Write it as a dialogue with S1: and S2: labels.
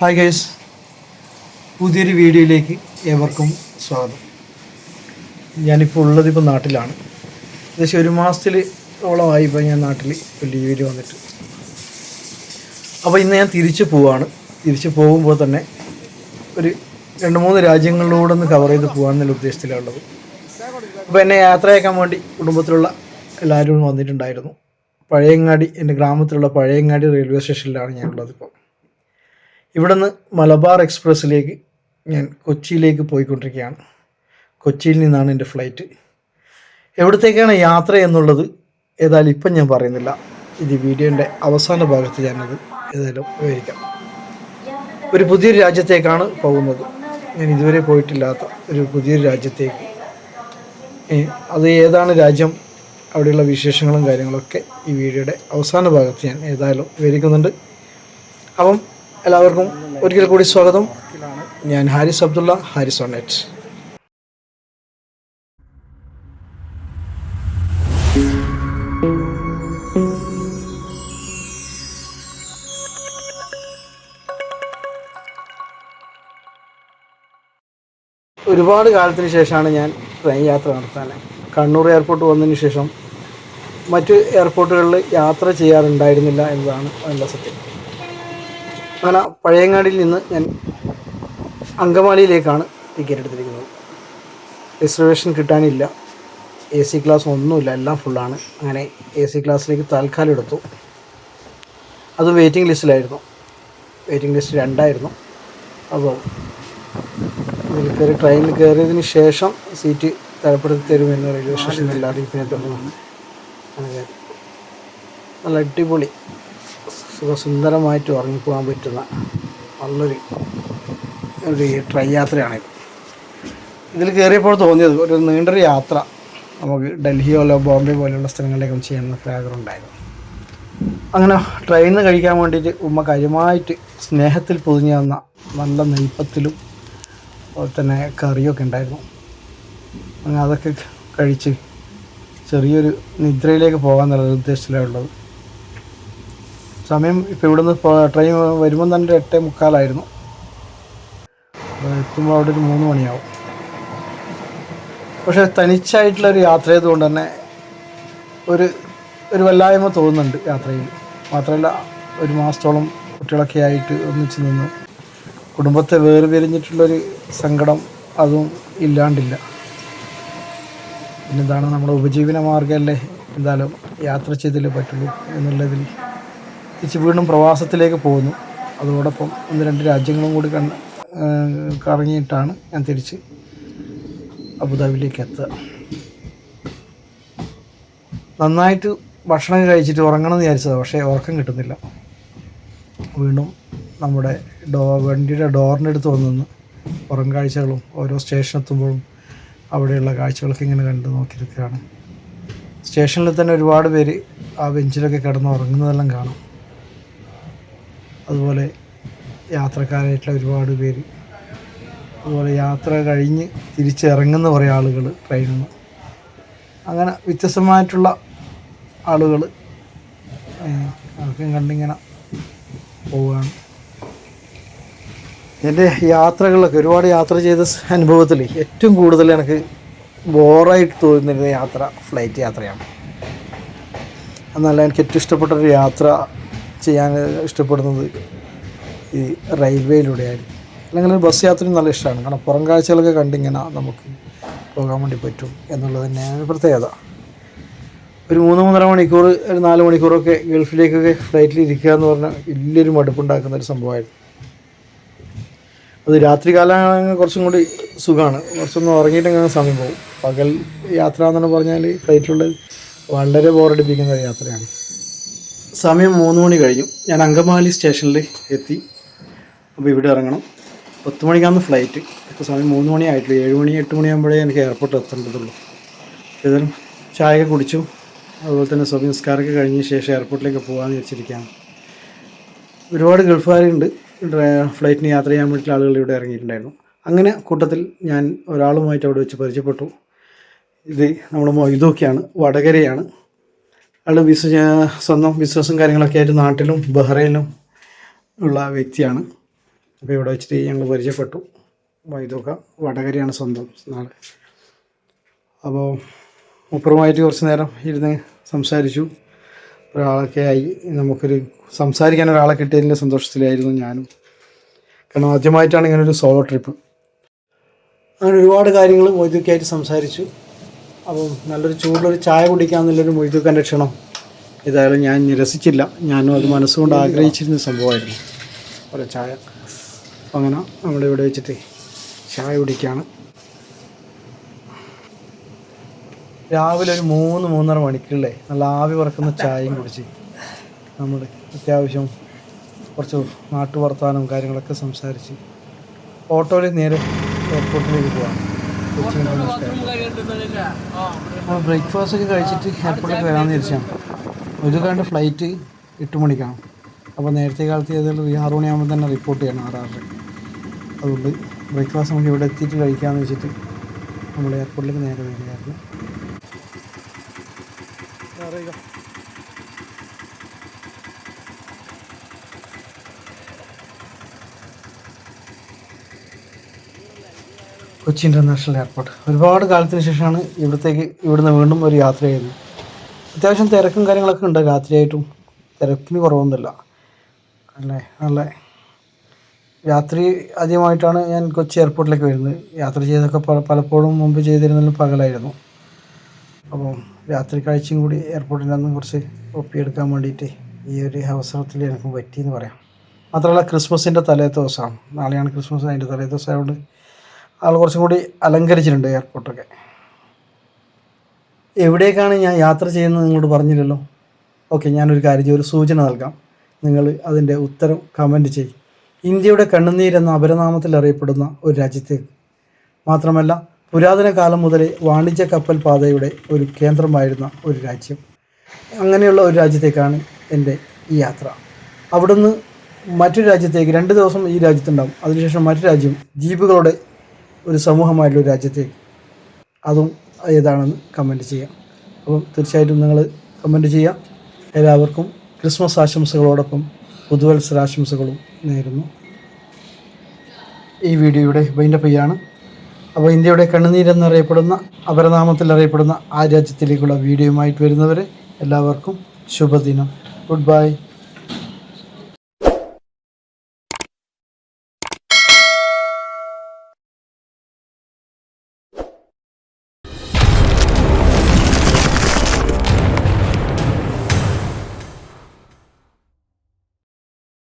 S1: Hi guys പുതിയൊരു വീഡിയോയിലേക്ക് ഏവർക്കും സ്വാഗതം. ഞാനിപ്പോൾ ഉള്ളത് ഇപ്പോൾ നാട്ടിലാണ്. ഏകദേശം ഒരു മാസത്തിൽ ഓളമായി ഇപ്പോൾ ഞാൻ നാട്ടിൽ ലീവിൽ വന്നിട്ട്. അപ്പോൾ ഇന്ന് ഞാൻ തിരിച്ചു പോവാണ്. തിരിച്ചു പോകുമ്പോൾ തന്നെ ഒരു രണ്ട് മൂന്ന് രാജ്യങ്ങളിലൂടെ ഒന്ന് കവർ ചെയ്ത് പോകാമെന്നുള്ള ഉദ്ദേശത്തിലുള്ളത് അപ്പോൾ എന്നെ യാത്രയാക്കാൻ വേണ്ടി കുടുംബത്തിലുള്ള എല്ലാവരും വന്നിട്ടുണ്ടായിരുന്നു. പഴയങ്ങാടി എന്റെ ഗ്രാമത്തിലുള്ള പഴയങ്ങാടി റെയിൽവേ സ്റ്റേഷനിലാണ് ഞാനുള്ളത് ഇപ്പോൾ. ഇവിടുന്ന് മലബാർ എക്സ്പ്രസ്സിലേക്ക് ഞാൻ കൊച്ചിയിലേക്ക് പോയിക്കൊണ്ടിരിക്കുകയാണ്. കൊച്ചിയിൽ നിന്നാണ് എന്റെ ഫ്ലൈറ്റ്. എവിടത്തേക്കാണ് യാത്ര എന്നുള്ളത് ഏതായാലും ഇപ്പം ഞാൻ പറയുന്നില്ല. ഇത് വീഡിയോന്റെ അവസാന ഭാഗത്ത് ഞാനത് ഏതായാലും വിവരിക്കാം. ഒരു പുതിയൊരു രാജ്യത്തേക്കാണ് പോകുന്നത്. ഞാൻ ഇതുവരെ പോയിട്ടില്ലാത്ത ഒരു പുതിയൊരു രാജ്യത്തേക്ക്. അത് ഏതാണ് രാജ്യം? അവിടെയുള്ള വിശേഷങ്ങളും കാര്യങ്ങളൊക്കെ ഈ വീഡിയോയുടെ അവസാന ഭാഗത്ത് ഞാൻ ഏതായാലും വിവരിക്കുന്നുണ്ട്. അപ്പം എല്ലാവർക്കും ഒരിക്കൽ കൂടി സ്വാഗതം. ഞാൻ ഹാരിസ് അബ്ദുള്ള ഹാരിസ് ഓണേറ്റ് ഒരുപാട് കാലത്തിന് ശേഷമാണ് ഞാൻ ട്രെയിൻ യാത്ര നടത്താൻ. കണ്ണൂർ എയർപോർട്ട് വന്നതിന് ശേഷം മറ്റ് എയർപോർട്ടുകളിൽ യാത്ര ചെയ്യാറുണ്ടായിരുന്നില്ല എന്നതാണ് നല്ല സത്യം. അങ്ങനെ പഴയങ്ങാടിയിൽ നിന്ന് ഞാൻ അങ്കമാലിയിലേക്കാണ് ടിക്കറ്റ് എടുത്തിരിക്കുന്നത്. റിസർവേഷൻ കിട്ടാനില്ല. എ സി ക്ലാസ് ഒന്നുമില്ല. എല്ലാം ഫുള്ളാണ് അങ്ങനെ എ സി ക്ലാസ്സിലേക്ക് തൽക്കാലം എടുത്തു. അത് വെയിറ്റിംഗ് ലിസ്റ്റിലായിരുന്നു വെയിറ്റിംഗ് ലിസ്റ്റ് രണ്ടായിരുന്നു. അപ്പോൾ ഇതിൽ കയറി ട്രെയിനിൽ കയറിയതിന് ശേഷം സീറ്റ് തരപ്പെടുത്തി തരുമെന്ന് റെയിൽവേ സ്റ്റേഷനിൽ അറിയിപ്പിനെ തുടർന്നാണ് അങ്ങനെ. നല്ല അടിപൊളി. സുഖസുന്ദരമായിട്ട് ഉറങ്ങിപ്പോകാൻ പറ്റുന്ന നല്ലൊരു ഒരു ട്രൈ യാത്രയാണിത്. ഇതിൽ കയറിയപ്പോൾ തോന്നിയത് ഒരു നീണ്ടൊരു യാത്ര നമുക്ക് ഡൽഹിയോലോ ബോംബെ പോലെയുള്ള സ്ഥലങ്ങളിലേക്കും ചെയ്യണമെന്ന് ആഗ്രഹം ഉണ്ടായിരുന്നു അങ്ങനെ ട്രെയിനിൽ കഴിക്കാൻ വേണ്ടിയിട്ട് ഉമ്മ കാര്യമായിട്ട് സ്നേഹത്തിൽ പൊതിഞ്ഞു തന്ന നല്ല നെയ്പ്പത്തിലും അതുപോലെ തന്നെ കറിയൊക്കെ ഉണ്ടായിരുന്നു. അങ്ങനെ അതൊക്കെ കഴിച്ച് ചെറിയൊരു നിദ്രയിലേക്ക് പോകാൻ എന്നുള്ള സമയം ഇപ്പോൾ ഇവിടുന്ന് ട്രെയിൻ വരുമ്പോൾ തന്നെ ഒരു എട്ടേ മുക്കാലായിരുന്നു. എത്തുമ്പോൾ അവിടെ ഒരു മൂന്ന് മണിയാവും. പക്ഷേ തനിച്ചായിട്ടുള്ള ഒരു യാത്ര ചെയ്തുകൊണ്ട് തന്നെ ഒരു ഒരു വല്ലായ്മ തോന്നുന്നുണ്ട് യാത്രയിൽ. മാത്രമല്ല ഒരു മാസത്തോളം കുട്ടികളൊക്കെ ആയിട്ട് ഒന്നിച്ച് നിന്ന് കുടുംബത്തെ വേർപിരിഞ്ഞിട്ടുള്ളൊരു സങ്കടം അതും ഇല്ലാണ്ടില്ല. പിന്നെന്താണ് നമ്മുടെ ഉപജീവന മാർഗമല്ലേ എന്തായാലും യാത്ര ചെയ്തല്ലേ പറ്റുള്ളൂ എന്നുള്ളതിൽ തിരിച്ച് വീണ്ടും പ്രവാസത്തിലേക്ക് പോകുന്നു. അതോടൊപ്പം ഒന്ന് രണ്ട് രാജ്യങ്ങളും കൂടി കണ്ട് കറങ്ങിയിട്ടാണ് ഞാൻ തിരിച്ച് അബുദാബിയിലേക്ക് എത്തുക. നന്നായിട്ട് ഭക്ഷണം കഴിച്ചിട്ട് ഉറങ്ങണം എന്ന് വിചാരിച്ചതാണ് പക്ഷേ ഉറക്കം കിട്ടുന്നില്ല. വീണ്ടും നമ്മുടെ ഡോ വണ്ടിയുടെ ഡോറിന്റെ അടുത്ത് വന്നു പുറം കാഴ്ചകളും ഓരോ സ്റ്റേഷൻ എത്തുമ്പോഴും അവിടെയുള്ള കാഴ്ചകളൊക്കെ ഇങ്ങനെ കണ്ട് നോക്കിയിരിക്കുകയാണ്. സ്റ്റേഷനിൽ തന്നെ ഒരുപാട് പേര് ആ ബെഞ്ചിലൊക്കെ കിടന്ന് ഉറങ്ങുന്നതെല്ലാം കാണാം. അതുപോലെ യാത്രക്കാരായിട്ടുള്ള ഒരുപാട് പേര്. അതുപോലെ യാത്ര കഴിഞ്ഞ് തിരിച്ചിറങ്ങുന്ന കുറേ ആളുകൾ ട്രെയിനിൽ. നിന്ന് അങ്ങനെ വ്യത്യസ്തമായിട്ടുള്ള ആളുകൾ അവർക്കും കണ്ടിങ്ങനെ പോവുകയാണ്. എന്റെ യാത്രകളിലൊക്കെ ഒരുപാട് യാത്ര ചെയ്ത അനുഭവത്തിൽ ഏറ്റവും കൂടുതൽ എനിക്ക് ബോറായിട്ട് തോന്നുന്ന യാത്ര ഫ്ലൈറ്റ് യാത്രയാണ്. എന്നല്ല എനിക്ക് ഏറ്റവും ഇഷ്ടപ്പെട്ട ഒരു യാത്ര ചെയ്യാൻ ഇഷ്ടപ്പെടുന്നത് ഈ റെയിൽവേയിലൂടെയായിരിക്കും. അല്ലെങ്കിൽ ബസ് യാത്രയും നല്ല ഇഷ്ടമാണ്. കാരണം പുറം കാഴ്ചകളൊക്കെ കണ്ടിങ്ങനെ നമുക്ക് പോകാൻ വേണ്ടി പറ്റും എന്നുള്ളത് തന്നെയാണ് പ്രത്യേകത. ഒരു മൂന്ന് മൂന്നര മണിക്കൂർ ഒരു നാല് മണിക്കൂറൊക്കെ ഗൾഫിലേക്കൊക്കെ ഫ്ലൈറ്റിൽ ഇരിക്കുക എന്ന് പറഞ്ഞാൽ വലിയൊരു മടുപ്പുണ്ടാക്കുന്ന ഒരു സംഭവമായിരുന്നു. അത് രാത്രി കാലമാണെങ്കിൽ കുറച്ചും കൂടി സുഖമാണ്. കുറച്ചൊന്ന് ഉറങ്ങിയിട്ടെങ്കിൽ സമയം പോകും. പകൽ യാത്ര എന്ന് പറഞ്ഞാൽ ഫ്ലൈറ്റിലുള്ളത് വളരെ ബോറടിപ്പിക്കുന്ന യാത്രയാണ്. സമയം മൂന്ന് മണി കഴിഞ്ഞു. ഞാൻ അങ്കമാലി സ്റ്റേഷനിൽ എത്തി. അപ്പോൾ ഇവിടെ ഇറങ്ങണം. പത്ത് മണിക്കാണ് ഫ്ലൈറ്റ്. ഇപ്പോൾ സമയം മൂന്ന് മണി ആയിട്ടില്ല ഏഴ് മണി എട്ട് മണിയാകുമ്പോഴേ എനിക്ക് എയർപോർട്ട് എത്തേണ്ടതുള്ളൂ. ഏതായാലും ചായയൊക്കെ കുടിച്ചു. അതുപോലെ തന്നെ സംസ്കാരമൊക്കെ കഴിഞ്ഞ ശേഷം എയർപോർട്ടിലേക്ക് പോകാമെന്ന് വെച്ചിരിക്കുകയാണ് ഒരുപാട് ഗൾഫുകാരുണ്ട്. ഫ്ലൈറ്റിന് യാത്ര ചെയ്യാൻ വേണ്ടിയിട്ടുള്ള ആളുകൾ ഇവിടെ ഇറങ്ങിയിട്ടുണ്ടായിരുന്നു. അങ്ങനെ കൂട്ടത്തിൽ ഞാൻ ഒരാളുമായിട്ട് അവിടെ വെച്ച് പരിചയപ്പെട്ടു. ഇത് നമ്മുടെ മൊയ്തൂക്കിയാണ് വടകരയാണ്. ആൾ ബിസ് സ്വന്തം ബിസിനസ്സും കാര്യങ്ങളൊക്കെ ആയിട്ട് നാട്ടിലും ബഹ്റൈനിലും ഉള്ള വ്യക്തിയാണ്. അപ്പോൾ ഇവിടെ വെച്ചിട്ട് ഞങ്ങൾ പരിചയപ്പെട്ടു. വൈദൊക്കെ വടകരയാണ് സ്വന്തം നാട്. അപ്പോൾ മുപ്പറുമായിട്ട് കുറച്ച് നേരം ഇരുന്ന് സംസാരിച്ചു. ഒരാളൊക്കെ ആയി. നമുക്കൊരു സംസാരിക്കാൻ ഒരാളെ കിട്ടിയതിന്റെ സന്തോഷത്തിലായിരുന്നു ഞാനും. കാരണം ആദ്യമായിട്ടാണ് ഇങ്ങനൊരു സോളോ ട്രിപ്പ്. അങ്ങനെ ഒരുപാട് കാര്യങ്ങൾ വൈദ്യുതിക്കായിട്ട് സംസാരിച്ചു. അപ്പം നല്ലൊരു ചൂടുള്ളൊരു ചായ കുടിക്കാൻ നല്ലൊരു മൊയ്തുക്കാന്റെ ക്ഷണം ഏതായാലും ഞാൻ നിരസിച്ചില്ല ഞാനും അത് മനസ്സുകൊണ്ട് ആഗ്രഹിച്ചിരുന്ന സംഭവമായിരുന്നു. ഒരു ചായ. അങ്ങനെ നമ്മളിവിടെ വെച്ചിട്ട് ചായ കുടിക്കുകയാണ് രാവിലെ ഒരു മൂന്ന് മൂന്നര മണിക്കുള്ളേ നല്ല ആവി പറക്കുന്ന ചായയും കുടിച്ച് നമ്മൾ അത്യാവശ്യം കുറച്ച് നാട്ടു കാര്യങ്ങളൊക്കെ സംസാരിച്ച് ഓട്ടോയിൽ നേരെ എയർപോർട്ടിലേക്ക് പോവാം നമ്മൾ ബ്രേക്ക്ഫാസ്റ്റ് ഒക്കെ കഴിച്ചിട്ട് എയർപോർട്ടിലേക്ക് വരാമെന്ന് വിചാരിച്ചാണ് ഒരു കണ്ട് ഫ്ലൈറ്റ് എട്ട് മണിക്കാണ്. അപ്പോൾ നേരത്തെ കാലത്ത് ഏതായാലും ഈ ആറ് മണിയാകുമ്പോൾ തന്നെ റിപ്പോർട്ട് ചെയ്യണം ആറാറ്. അതുകൊണ്ട് ബ്രേക്ക്ഫാസ്റ്റ് നമുക്ക് ഇവിടെ എത്തിയിട്ട് കഴിക്കാമെന്ന് വെച്ചിട്ട് നമ്മൾ എയർപോർട്ടിലേക്ക് നേരെ വരികയായിരുന്നു. അറിയുക കൊച്ചി ഇന്റർനാഷണൽ എയർപോർട്ട്. ഒരുപാട് കാലത്തിന് ശേഷമാണ് ഇവിടത്തേക്ക് ഇവിടുന്ന് വീണ്ടും ഒരു യാത്ര ചെയ്യുന്നത് അത്യാവശ്യം തിരക്കും കാര്യങ്ങളൊക്കെ ഉണ്ട് രാത്രിയായിട്ടും. തിരക്കിന് കുറവൊന്നുമില്ല. അല്ലേ? നല്ല രാത്രി ആദ്യമായിട്ടാണ് ഞാൻ കൊച്ചി എയർപോർട്ടിലേക്ക് വരുന്നത്. യാത്ര ചെയ്തൊക്കെ പലപ്പോഴും മുമ്പ് ചെയ്തിരുന്നതിലും പകലായിരുന്നു. അപ്പം രാത്രി കാഴ്ചയും കൂടി എയർപോർട്ടിൽ നിന്ന് കുറച്ച് ഒപ്പിയെടുക്കാൻ വേണ്ടിയിട്ട് ഈ ഒരു അവസരത്തിൽ എനിക്ക് പറ്റിയെന്ന് പറയാം. മാത്രമല്ല ക്രിസ്മസിന്റെ തലേ ദിവസമാണ്. നാളെയാണ് ക്രിസ്മസ്. അതിന്റെ തലേ ദിവസം ആയതുകൊണ്ട് ആൾ കുറച്ചും കൂടി അലങ്കരിച്ചിട്ടുണ്ട് എയർപോർട്ടൊക്കെ എവിടേക്കാണ് ഞാൻ യാത്ര ചെയ്യുന്നത് നിങ്ങളോട് പറഞ്ഞില്ലല്ലോ? ഓക്കെ ഞാനൊരു കാര്യം ഒരു സൂചന നൽകാം. നിങ്ങൾ അതിന്റെ ഉത്തരം കമന്റ് ചെയ്യും. ഇന്ത്യയുടെ കണ്ണുനീരെന്ന അപരനാമത്തിൽ അറിയപ്പെടുന്ന ഒരു രാജ്യത്തേക്ക് മാത്രമല്ല പുരാതന കാലം മുതലേ വാണിജ്യ കപ്പൽ പാതയുടെ ഒരു കേന്ദ്രമായിരുന്ന ഒരു രാജ്യം. അങ്ങനെയുള്ള ഒരു രാജ്യത്തേക്കാണ് എന്റെ ഈ യാത്ര. അവിടുന്ന് മറ്റൊരു രാജ്യത്തേക്ക് രണ്ട് ദിവസം ഈ രാജ്യത്തുണ്ടാവും. അതിനുശേഷം മറ്റു രാജ്യം ജീപ്പുകളുടെ ഒരു സമൂഹമായിട്ടുള്ള രാജ്യത്തേക്ക്. അതും ഏതാണെന്ന് കമന്റ് ചെയ്യാം. അപ്പം തീർച്ചയായിട്ടും നിങ്ങൾ കമന്റ് ചെയ്യാം. എല്ലാവർക്കും ക്രിസ്മസ് ആശംസകളോടൊപ്പം പുതുവത്സരാശംസകളും നേരുന്നു. ഈ വീഡിയോയുടെ വൈൻഡപ്പ് ചെയ്യാണ്. അപ്പോൾ ഇന്ത്യയുടെ കണ്ണുനീരെന്നറിയപ്പെടുന്ന അപരനാമത്തിൽ അറിയപ്പെടുന്ന ആ രാജ്യത്തിലേക്കുള്ള വീഡിയോയുമായിട്ട് വരുന്നവരെ എല്ലാവർക്കും ശുഭദിനം. Good bye